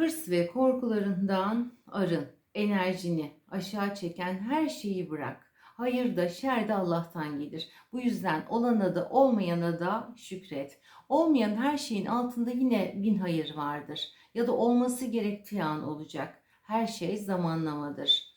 Hırs ve korkularından arın. Enerjini aşağı çeken her şeyi bırak. Hayır da şer de Allah'tan gelir. Bu yüzden olana da olmayana da şükret. Olmayan her şeyin altında yine bin hayır vardır. Ya da olması gerektiği an olacak. Her şey zamanlamadır.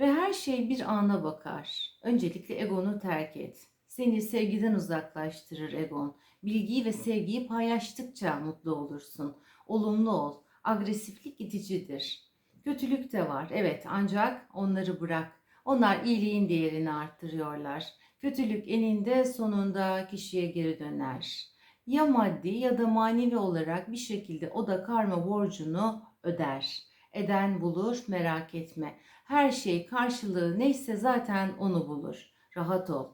Ve her şey bir ana bakar. Öncelikle egonu terk et. Seni sevgiden uzaklaştırır egon. Bilgiyi ve sevgiyi paylaştıkça mutlu olursun. Olumlu ol. Agresiflik iticidir. Kötülük de var. Evet ancak onları bırak. Onlar iyiliğin değerini arttırıyorlar. Kötülük eninde sonunda kişiye geri döner. Ya maddi ya da manevi olarak bir şekilde o da karma borcunu öder. Eden bulur merak etme. Her şey karşılığı neyse zaten onu bulur. Rahat ol.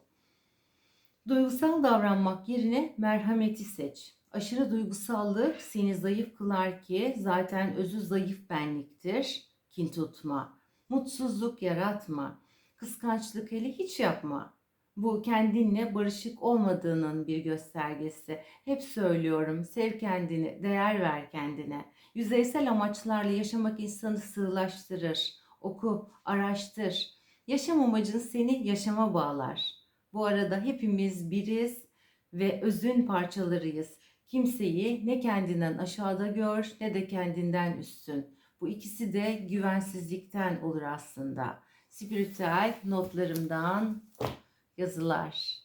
Duygusal davranmak yerine merhameti seç. Aşırı duygusallık seni zayıf kılar ki zaten özü zayıf benliktir. Kin tutma. Mutsuzluk yaratma. Kıskançlık hele hiç yapma. Bu kendinle barışık olmadığının bir göstergesi. Hep söylüyorum sev kendini, değer ver kendine. Yüzeysel amaçlarla yaşamak insanı sığlaştırır. Oku, araştır. Yaşam amacın seni yaşama bağlar. Bu arada hepimiz biriz ve özün parçalarıyız. Kimseyi ne kendinden aşağıda gör ne de kendinden üstün. Bu ikisi de güvensizlikten olur aslında. Spiritüel notlarımdan yazılar.